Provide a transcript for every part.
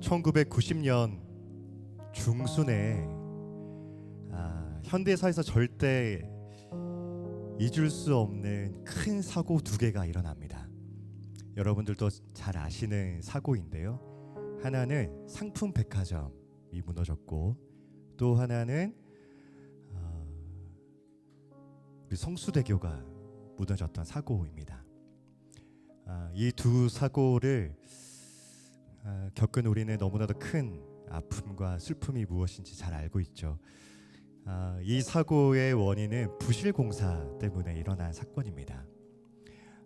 1990년 중순에 아, 현대사에서 절대 잊을 수 없는 큰 사고 두 개가 일어납니다. 여러분들도 잘 아시는 사고인데요. 하나는 상품 백화점이 무너졌고 또 하나는 어, 성수대교가 무너졌던 사고입니다. 아, 이두 사고를 아, 겪은 우리는 너무나도 큰 아픔과 슬픔이 무엇인지 잘 알고 있죠. 아, 이 사고의 원인은 부실 공사 때문에 일어난 사건입니다.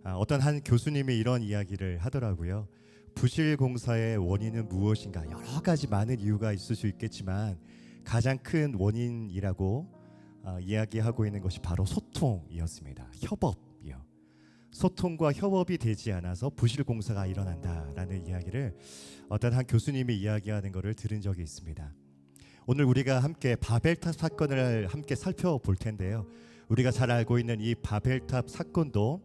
아, 어떤 한 교수님이 이런 이야기를 하더라고요. 부실 공사의 원인은 무엇인가? 여러 가지 많은 이유가 있을 수 있겠지만 가장 큰 원인이라고 아, 이야기하고 있는 것이 바로 소통이었습니다. 협업이요. 소통과 협업이 되지 않아서 부실 공사가 일어난다라는 이야기를 어떤 한 교수님이 이야기하는 것을 들은 적이 있습니다. 오늘 우리가 함께 바벨탑 사건을 함께 살펴볼 텐데요. 우리가 잘 알고 있는 이 바벨탑 사건도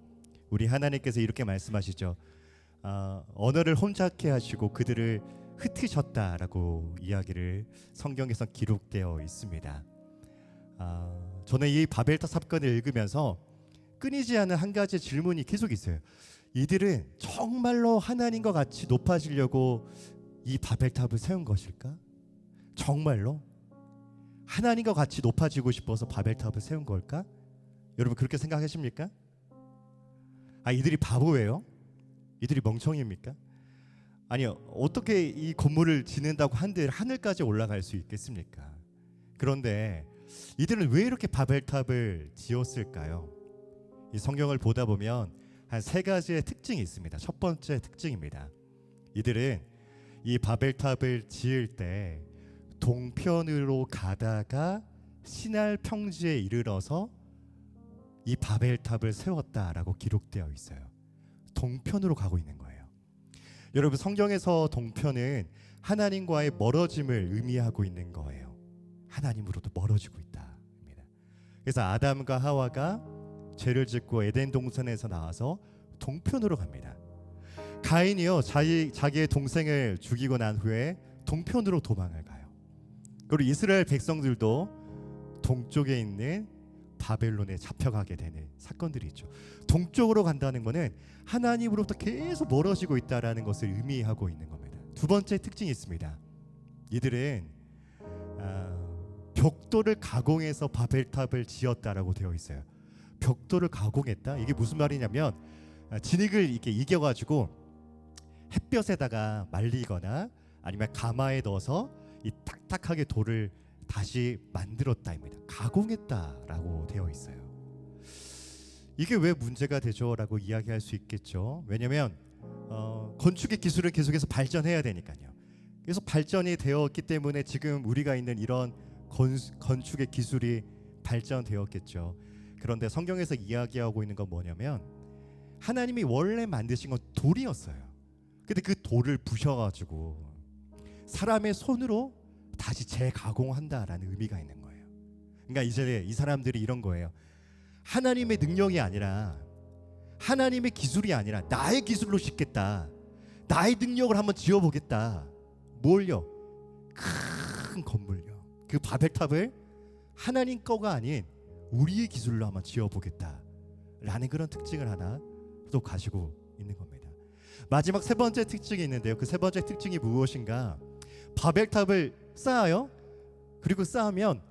우리 하나님께서 이렇게 말씀하시죠. 아, 언어를 혼잡케 하시고 그들을 흩으셨다라고 이야기를 성경에서 기록되어 있습니다. 아, 저는 이 바벨탑 사건을 읽으면서 끊이지 않는 한 가지 질문이 계속 있어요. 이들은 정말로 하나님과 같이 높아지려고 이 바벨탑을 세운 것일까? 정말로 하나님과 같이 높아지고 싶어서 바벨탑을 세운 걸까? 여러분 그렇게 생각하십니까? 아 이들이 바보예요? 이들이 멍청입니까? 아니요 어떻게 이 건물을 짓는다고 한들 하늘까지 올라갈 수 있겠습니까? 그런데 이들은 왜 이렇게 바벨탑을 지었을까요? 이 성경을 보다 보면 한 세 가지의 특징이 있습니다. 첫 번째 특징입니다. 이들은 이 바벨탑을 지을 때 동편으로 가다가 신할 평지에 이르러서 이 바벨탑을 세웠다라고 기록되어 있어요. 동편으로 가고 있는 거예요. 여러분 성경에서 동편은 하나님과의 멀어짐을 의미하고 있는 거예요. 하나님으로도 멀어지고 있다입니다. 그래서 아담과 하와가 죄를 짓고 에덴 동산에서 나와서 동편으로 갑니다. 가인이요 자기 자기의 동생을 죽이고 난 후에 동편으로 도망을 가요. 그리고 이스라엘 백성들도 동쪽에 있는 바벨론에 잡혀가게 되는 사건들이 있죠. 동쪽으로 간다는 것은 하나님으로부터 계속 멀어지고 있다라는 것을 의미하고 있는 겁니다. 두 번째 특징이 있습니다. 이들은 아, 벽돌을 가공해서 바벨탑을 지었다라고 되어 있어요. 벽돌을 가공했다? 이게 무슨 말이냐면 아, 진흙을 이렇게 이겨가지고 햇볕에다가 말리거나 아니면 가마에 넣어서 이 딱딱하게 돌을 다시 만들었다입니다. 가공했다라고 되어 있어요. 이게 왜 문제가 되죠라고 이야기할 수 있겠죠. 왜냐하면 어, 건축의 기술은 계속해서 발전해야 되니까요. 계속 발전이 되었기 때문에 지금 우리가 있는 이런 건, 건축의 기술이 발전되었겠죠. 그런데 성경에서 이야기하고 있는 건 뭐냐면 하나님이 원래 만드신 건 돌이었어요. 근데 그 돌을 부셔가지고 사람의 손으로 다시 재가공한다라는 의미가 있는 거예요. 그러니까 이제 이 사람들이 이런 거예요. 하나님의 능력이 아니라 하나님의 기술이 아니라 나의 기술로 짓겠다. 나의 능력을 한번 지어보겠다. 뭘요? 큰 건물요. 그 바벨탑을 하나님 거가 아닌 우리의 기술로 한번 지어보겠다라는 그런 특징을 하나 또 가지고 있는 겁니다. 마지막 세 번째 특징이 있는데요. 그 세 번째 특징이 무엇인가? 바벨탑을 쌓아요. 그리고 쌓으면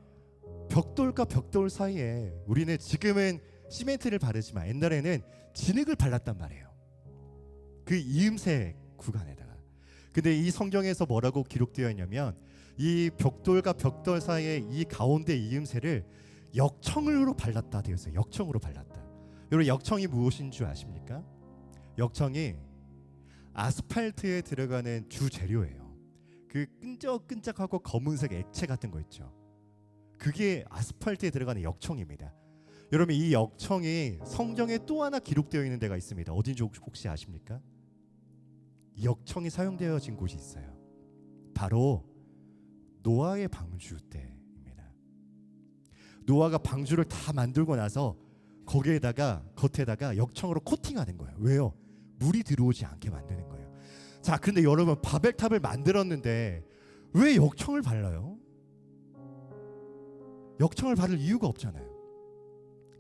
벽돌과 벽돌 사이에 우리는 지금은 시멘트를 바르지만 옛날에는 진흙을 발랐단 말이에요. 그 이음새 구간에다가. 근데 이 성경에서 뭐라고 기록되어 있냐면 이 벽돌과 벽돌 사이에 이 가운데 이음새를 역청으로 발랐다 되어 있어요. 역청으로 발랐다. 여러분 역청이 무엇인 줄 아십니까? 역청이 아스팔트에 들어가는 주 재료예요. 그 끈적끈적하고 검은색 액체 같은 거 있죠. 그게 아스팔트에 들어가는 역청입니다. 여러분 이 역청이 성경에 또 하나 기록되어 있는 데가 있습니다. 어딘지 혹시 아십니까? 이 역청이 사용되어진 곳이 있어요. 바로 노아의 방주 때입니다. 노아가 방주를 다 만들고 나서 거기에다가 겉에다가 역청으로 코팅하는 거예요. 왜요? 물이 들어오지 않게 만드는 거예요. 자, 그런데 여러분 바벨탑을 만들었는데 왜 역청을 발라요? 역청을 바를 이유가 없잖아요.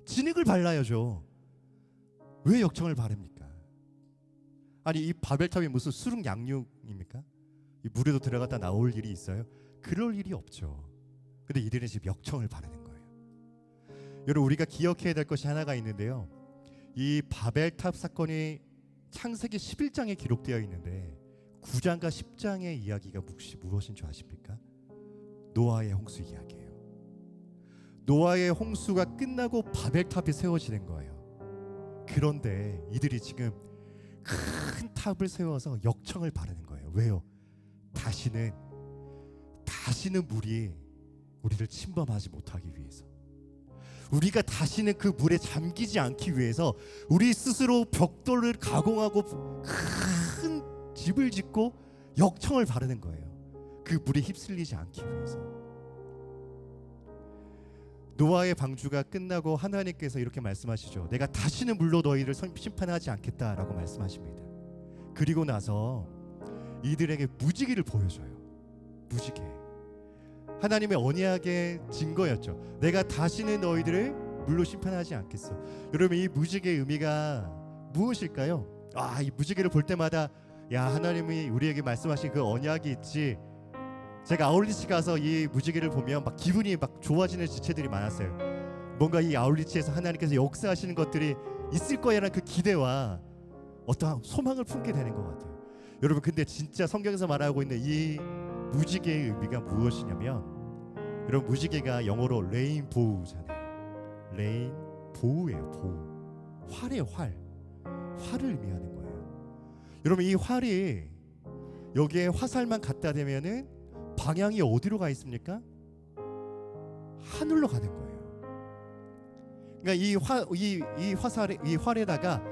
진흙을 발라야죠. 왜 역청을 바릅니까? 아니 이 바벨탑이 무슨 수륙 양육입니까? 이 물에도 들어갔다 나올 일이 있어요? 그럴 일이 없죠. 근데 이들은 지금 역청을 바르는. 여러분 우리가 기억해야 될 것이 하나가 있는데요. 이 바벨탑 사건이 창세기 11장에 기록되어 있는데 9장과 10장의 이야기가 혹시 무엇인 줄 아십니까? 노아의 홍수 이야기예요. 노아의 홍수가 끝나고 바벨탑이 세워지는 거예요. 그런데 이들이 지금 큰 탑을 세워서 역청을 바르는 거예요. 왜요? 다시는 다시는 물이 우리를 침범하지 못하기 위해서. 우리가 다시는 그 물에 잠기지 않기 위해서 우리 스스로 벽돌을 가공하고 큰 집을 짓고 역청을 바르는 거예요. 그 물에 휩쓸리지 않기 위해서. 노아의 방주가 끝나고 하나님께서 이렇게 말씀하시죠. 내가 다시는 물로 너희를 선- 심판하지 않겠다라고 말씀하십니다. 그리고 나서 이들에게 무지개를 보여줘요. 무지개. 하나님의 언약의 증거였죠. 내가 다시는 너희들을 물로 심판하지 않겠어. 여러분 이 무지개의 의미가 무엇일까요? 아, 이 무지개를 볼 때마다 야 하나님이 우리에게 말씀하신 그 언약이 있지. 제가 아울리치 가서 이 무지개를 보면 막 기분이 막 좋아지는 지체들이 많았어요. 뭔가 이 아울리치에서 하나님께서 역사하시는 것들이 있을 거야라는 그 기대와 어떠한 소망을 품게 되는 것 같아요. 여러분 근데 진짜 성경에서 말하고 있는 이 무지개의 의미가 무엇이냐면 여러분 무지개가 영어로 레인보우잖아요. 레인보우예요. 보우. 활이에요. 활. 활을 의미하는 거예요. 여러분 이 활이 여기에 화살만 갖다 대면은 방향이 어디로 가 있습니까? 하늘로 가는 거예요. 그러니까 이 화 이 이 화살에 이 활에다가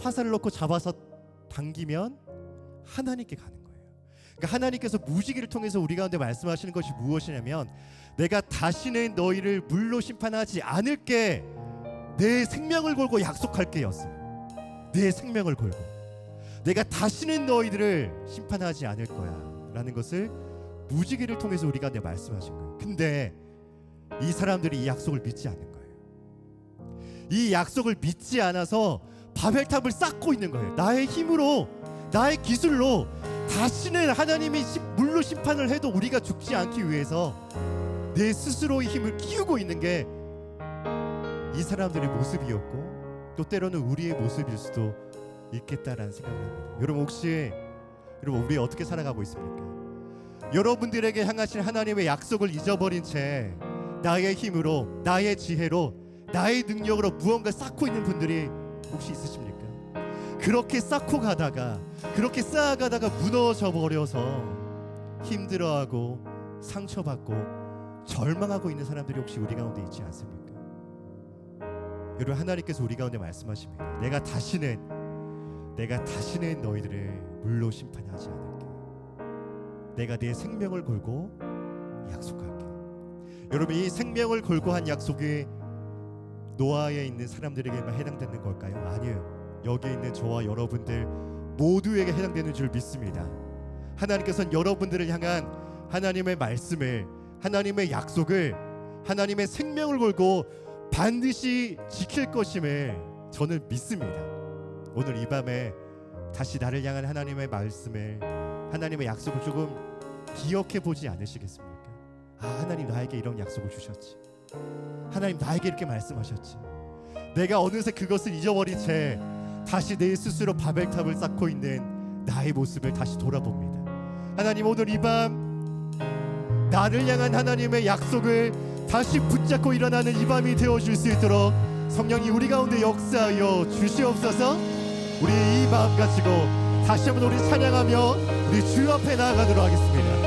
화살을 넣고 잡아서 당기면 하나님께 가는. 그러니까 하나님께서 무지개를 통해서 우리 가운데 말씀하시는 것이 무엇이냐면 내가 다시는 너희를 물로 심판하지 않을게 내 생명을 걸고 약속할게였어요. 내 생명을 걸고 내가 다시는 너희들을 심판하지 않을 거야라는 것을 무지개를 통해서 우리 가운데 말씀하신 거예요. 근데 이 사람들이 이 약속을 믿지 않는 거예요. 이 약속을 믿지 않아서 바벨탑을 쌓고 있는 거예요. 나의 힘으로 나의 기술로 다시는 하나님이 심- 물로 심판을 해도 우리가 죽지 않기 위해서 내 스스로의 힘을 키우고 있는 게 이 사람들의 모습이었고 또 때로는 우리의 모습일 수도 있겠다라는 생각을 합니다. 여러분 혹시 여러분 우리 어떻게 살아가고 있습니까? 여러분들에게 향하신 하나님의 약속을 잊어버린 채 나의 힘으로 나의 지혜로 나의 능력으로 무언가 쌓고 있는 분들이 혹시 있으십니까? 그렇게 쌓고 가다가 그렇게 쌓아가다가 무너져 버려서 힘들어하고 상처받고 절망하고 있는 사람들이 혹시 우리 가운데 있지 않습니까? 여러분 하나님께서 우리 가운데 말씀하십니다. 내가 다시는 내가 다시는 너희들을 물로 심판하지 않을게. 내가 내 생명을 걸고 약속할게. 여러분 이 생명을 걸고 한 약속이 노아에 있는 사람들에게만 해당되는 걸까요? 아니에요. 여기에 있는 저와 여러분들 모두에게 해당되는 줄 믿습니다. 하나님께서는 여러분들을 향한 하나님의 말씀을 하나님의 약속을 하나님의 생명을 걸고 반드시 지킬 것임을 저는 믿습니다. 오늘 이 밤에 다시 나를 향한 하나님의 말씀을 하나님의 약속을 조금 기억해 보지 않으시겠습니까? 아, 하나님 나에게 이런 약속을 주셨지. 하나님 나에게 이렇게 말씀하셨지. 내가 어느새 그것을 잊어버린 채 다시 내 스스로 바벨탑을 쌓고 있는 나의 모습을 다시 돌아봅니다. 하나님 오늘 이 밤 나를 향한 하나님의 약속을 다시 붙잡고 일어나는 이 밤이 되어 줄 수 있도록 성령이 우리 가운데 역사하여 주시옵소서. 우리 이 마음 가지고 다시 한번 우리 찬양하며 우리 주 앞에 나아가도록 하겠습니다.